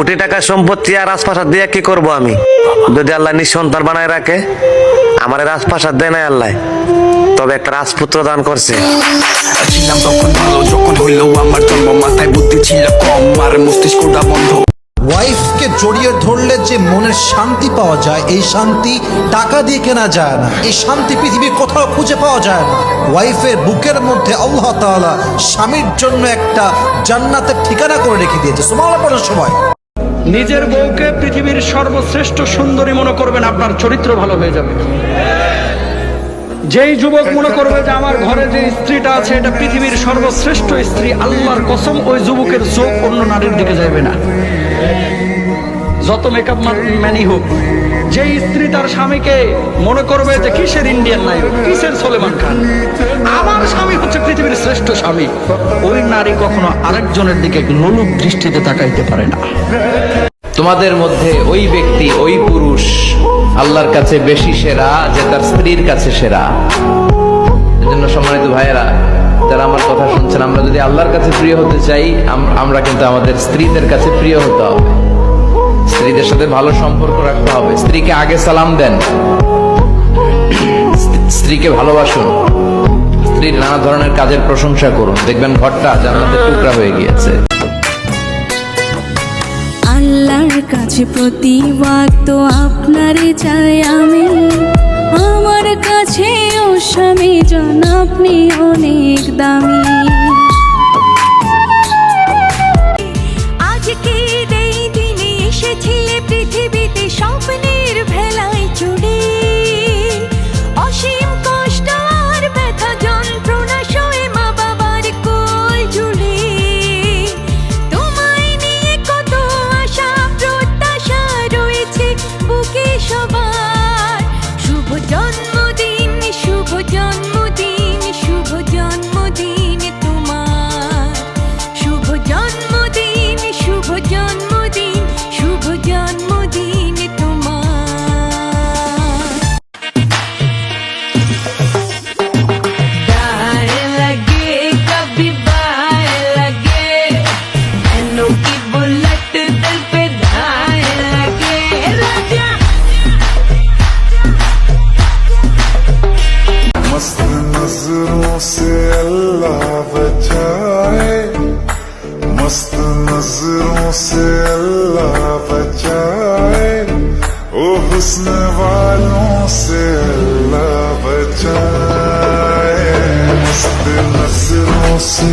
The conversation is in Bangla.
কোটি টাকা সম্পত্তি আর রাজপ্রাসাদ দিয়ে কি করব আমি? যদি আল্লাহ নিঃসন্তান বানায় রাখে আমার রাজপ্রাসাদ দেয় না আল্লাহ। তবে একটা রাজপুত্র দান করছে। ছিলাম তখন ভালো যখন হইল আমার জন্ম মাথায় বুদ্ধি ছিল কম আর মস্তিষ্কটা বন্ধ। ওয়াইফকে জড়িয়ে ধরলে যে মনের শান্তি পাওয়া যায় এই শান্তি টাকা দিয়ে কেনা যায় না। এই শান্তি পৃথিবীর কোথাও খুঁজে পাওয়া যায় না। ওয়াইফের বুকের মধ্যে আল্লাহ তাআলা স্বামীর জন্য একটা জান্নাতের ঠিকানা করে রেখে দিয়েছে। সুমালা পড়ার সময়। নিজের বউকে পৃথিবীর সর্বশ্রেষ্ঠ সুন্দরী মনে করবেন, আপনার চরিত্র ভালো হয়ে যাবে। যেই যুবক মনে করবে যে আমার ঘরে যে স্ত্রীটা আছে, এটা পৃথিবীর সর্বশ্রেষ্ঠ স্ত্রী, আল্লাহর কসম, ওই যুবকের চোখ অন্য নারীর দিকে যাবে না। যত মেকআপ ম্যানি হোক যে স্ত্রী তার স্বামীকে মনে করবে যে কিসের ইন্ডিয়ান নায়ক কিসের সলেমান খান স্বামী, ওই নারী কখনো আরেকজনের দিকে লোলুপ দৃষ্টিতে তাকাইতে পারে না। তোমাদের মধ্যে ওই ব্যক্তি, ওই পুরুষ আল্লাহর কাছে বেশি সেরা যে তার স্ত্রীর কাছে সেরা। এজন্য সম্মানিত ভাইয়েরা, যারা আমার কথা শুনছেন, আমরা যদি আল্লাহর কাছে প্রিয় হতে চাই আমরা কিন্তু আমাদের স্ত্রীদের কাছে প্রিয় হতে হবে। স্ত্রীদের সাথে ভালো সম্পর্ক রাখতে হবে। স্ত্রীকে আগে সালাম দেন। স্ত্রীকে ভালোবাসুন। স্ত্রীর নানা ধরনের কাজের প্রশংসা করুন। দেখবেন ঘরটা জান্নাতের টুকরা হয়ে গিয়েছে। আল্লাহর কাছে প্রতিবাদ তো আপনারই চাই আমি। আমার কাছে ও স্বামী জন, আপনি অনেক দামি। نظروں سے اللہ بچائے او حسن والوں سے اللہ بچائے۔ مست نظروں سے